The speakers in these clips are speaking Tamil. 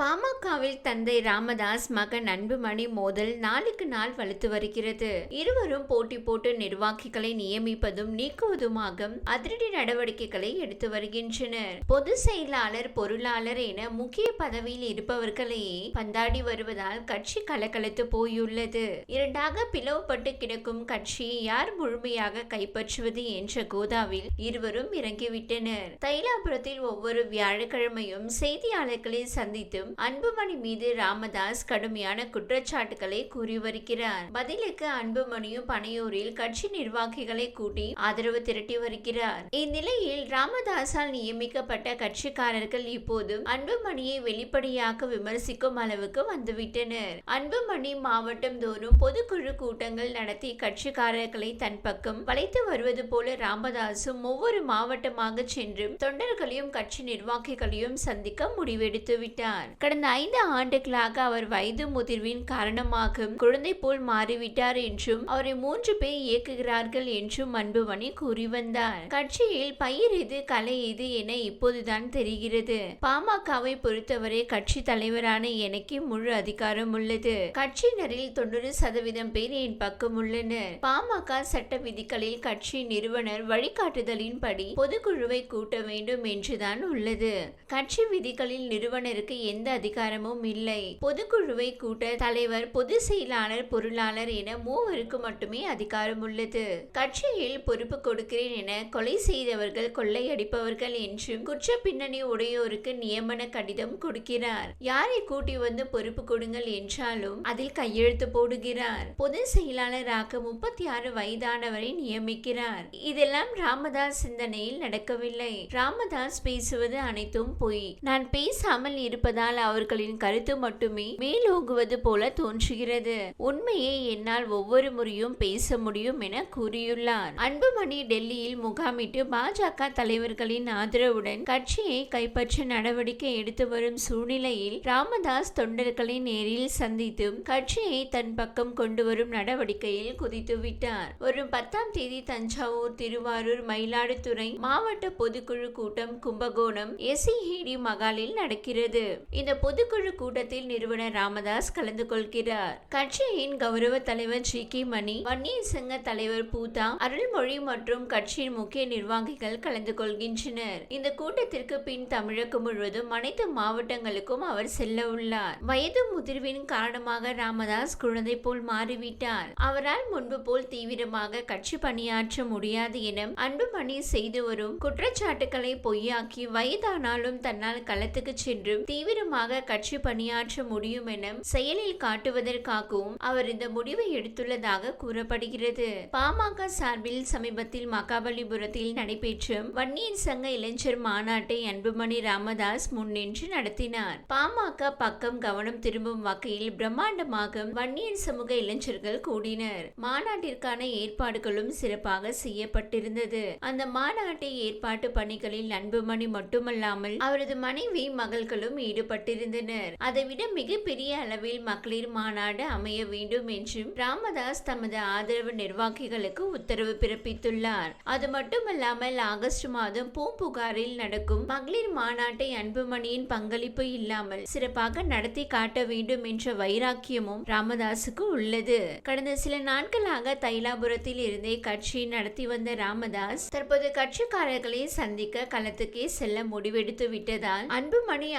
பாமகவில் தந்தை ராமதாஸ் மகன் அன்புமணி மோதல் நாளுக்கு நாள் வலுத்து வருகிறது. இருவரும் போட்டி போட்டு நிர்வாகிகளை நியமிப்பதும் நீக்குவதுமாக அதிரடி நடவடிக்கைகளை எடுத்து வருகின்றனர். பொது செயலாளர் பொருளாளர் என முக்கிய பதவியில் இருப்பவர்களையே பந்தாடி வருவதால் கட்சி கலக்கலத்து போயுள்ளது. இரண்டாக பிளவுபட்டு கிடக்கும் கட்சியை யார் முழுமையாக கைப்பற்றுவது என்ற கோதாவில் இருவரும் இறங்கிவிட்டனர். தைலாபுரத்தில் ஒவ்வொரு வியாழக்கிழமையும் செய்தியாளர்களை சந்தித்து அன்புமணி மீது ராமதாஸ் கடுமையான குற்றச்சாட்டுகளை கூறி வருகிறார் பதிலுக்கு அன்புமணியும் பனையூரில் கட்சி நிர்வாகிகளை கூட்டி ஆதரவு திரட்டி வருகிறார். இந்நிலையில் ராமதாஸால் நியமிக்கப்பட்ட கட்சிக்காரர்கள் இப்போது அன்புமணியை வெளிப்படையாக விமர்சிக்கும் அளவுக்கு வந்துவிட்டனர். அன்புமணி மாவட்டம் தோறும் பொதுக்குழு கூட்டங்கள் நடத்தி கட்சிக்காரர்களை தன் பக்கம் வளைத்து வருவது போல ராமதாசும் ஒவ்வொரு மாவட்டமாக சென்று தொண்டர்களையும் கட்சி நிர்வாகிகளையும் சந்திக்க முடிவெடுத்து விட்டார் கடந்த ஐந்து ஆண்டுகளாக அவர் வயது முதிர்வின் காரணமாக குழந்தை போல் மாறிவிட்டார் என்றும் அவரை மூன்று பேர் இயக்குகிறார்கள் என்றும் அன்புமணி கூறி வந்தார். கட்சியில் பயிர் எது கலை எது என இப்போதுதான் தெரிகிறது. பாமகவை பொறுத்தவரை கட்சி தலைவரான எனக்கு முழு அதிகாரம் உள்ளது. கட்சியினரில் தொண்ணூறு சதவீதம் பேர் என் பக்கம் உள்ளனர். பாமக சட்ட விதிகளில் கட்சி நிறுவனர் வழிகாட்டுதலின்படி பொதுக்குழுவை கூட்ட வேண்டும் என்றுதான் உள்ளது. கட்சி விதிகளில் நிறுவனருக்கு எந்த அதிகாரமும் இல்லை. பொதுக்குழுவை கூட்ட தலைவர் பொது செயலாளர் பொருளாளர் என மூவருக்கு மட்டுமே அதிகாரம் உள்ளது. கட்சியில் பொறுப்பு கொடுக்கிறேன் என கொலை செய்தவர்கள் கொள்ளையடிப்பவர்கள் என்றும் குற்ற பின்னணி உடையோருக்கு நியமன கடிதம் கொடுக்கிறார். யாரை கூட்டி வந்து பொறுப்பு கொடுங்கள் என்றாலும் அதில் கையெழுத்து போடுகிறார். பொது செயலாளராக முப்பத்தி ஆறு வயதானவரை நியமிக்கிறார். இதெல்லாம் ராமதாஸ் சிந்தனையில் நடக்கவில்லை. ராமதாஸ் பேசுவது அனைத்தும் பொய். நான் பேசாமல் இருப்பதால் அவர்களின் கருத்து மட்டுமே மேலோங்குவது போல தோன்றுகிறது. உண்மையை என்னால் ஒவ்வொரு முறையும் பேச முடியும் என கூறியுள்ளார். அன்புமணி டெல்லியில் முகாமிட்டு பாஜக தலைவர்களின் ஆதரவுடன் கட்சியை கைப்பற்ற நடவடிக்கை எடுத்து வரும் சூழ்நிலையில் ராமதாஸ் தொண்டர்களை நேரில் சந்தித்தும் கட்சியை தன் பக்கம் கொண்டு வரும் நடவடிக்கையில் குதித்துவிட்டார் வரும் பத்தாம் தேதி தஞ்சாவூர் திருவாரூர் மயிலாடுதுறை மாவட்ட பொதுக்குழு கூட்டம் கும்பகோணம் எஸ்இஹிடி மகாலில் நடக்கிறது. இந்த பொதுக்குழு கூட்டத்தில் நிறுவனர் ராமதாஸ் கலந்து கொள்கிறார். கட்சியின் கௌரவ தலைவர் ஜி கே மணி வன்னியர் சங்க தலைவர் பூதா அருள்மொழி மற்றும் கட்சியின் முக்கிய நிர்வாகிகள் கலந்து கொள்கின்றனர். இந்த கூட்டத்திற்கு பின் தமிழகம் முழுவதும் அனைத்து மாவட்டங்களுக்கும் அவர் செல்ல உள்ளார். வயது முதிர்வின் காரணமாக ராமதாஸ் குழந்தை போல் மாறிவிட்டார். அவரால் முன்பு போல் தீவிரமாக கட்சி பணியாற்ற முடியாது என அன்புமணி செய்து வரும் குற்றச்சாட்டுகளை பொய்யாக்கி வயதானாலும் தன்னால் களத்துக்கு சென்றும் தீவிரமாக கட்சி பணியாற்ற முடியும் என செயலில் காட்டுவதற்காகவும் அவர் இந்த முடிவை எடுத்துள்ளதாக கூறப்படுகிறது. பாமக சார்பில் சமீபத்தில் மகாபலிபுரத்தில் நடைபெற்ற வன்னியர் சங்க இளைஞர் மாநாட்டை அன்புமணி ராமதாஸ் முன்னின்று நடத்தினார். பாமக பக்கம் கவனம் திரும்பும் வகையில் பிரம்மாண்டமாக வன்னியர் சமூக இளைஞர்கள் கூடினர். மாநாட்டிற்கான ஏற்பாடுகளும் சிறப்பாக செய்யப்பட்டிருந்தது. அந்த மாநாட்டை ஏற்பாட்டு பணிகளில் அன்புமணி மட்டுமல்லாமல் அவரது மனைவி மகள்களும் ஈடுபட்டிருந்தனர் அதைவிட மிகப்பெரிய அளவில் மகளிர் மாநாடு அமைய வேண்டும் என்றும் ராமதாஸ் தமது ஆதரவு நிர்வாகிகளுக்கு உத்தரவு பிறப்பித்துள்ளார். அது மட்டுமல்லாமல் ஆகஸ்ட் மாதம் பூம்புகாரில் நடக்கும் மகளிர் மாநாட்டை அன்புமணியின் பங்களிப்பு இல்லாமல் சிறப்பாக நடத்தி காட்ட வேண்டும் என்ற வைராக்கியமும் ராமதாசுக்கு உள்ளது. கடந்த சில நாட்களாக தைலாபுரத்தில் இருந்தே கட்சி நடத்தி வந்த ராமதாஸ் தற்போது கட்சிக்காரர்களை சந்திக்க களத்துக்கே செல்ல முடிவெடுத்து விட்டதால் அன்புமணி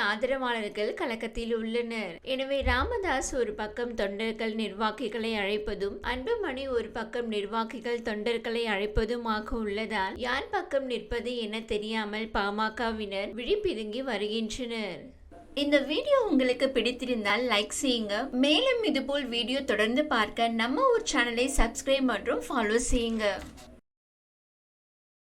ஆதரவாளர்கள் கலக்கத்தில் உள்ளனர். எனவே ராமதாஸ் ஒரு பக்கம் தொண்டர்கள் நிர்வாகிகளை அழைப்பதும் அன்புமணி ஒரு பக்கம் நிர்வாகிகள் தொண்டர்களை அழைப்பதுமாக உள்ளதால் யார் பக்கம் நிற்பது என தெரியாமல் பாமகவினர் விழிப்பிதுங்கி வருகின்றனர். இந்த வீடியோ உங்களுக்கு பிடித்திருந்தால் லைக் செய்யுங்க. மேலும் இதுபோல் வீடியோ தொடர்ந்து பார்க்க நம்ம ஒரு சேனலை சப்ஸ்கிரைப் மற்றும் ஃபாலோ செய்யுங்க.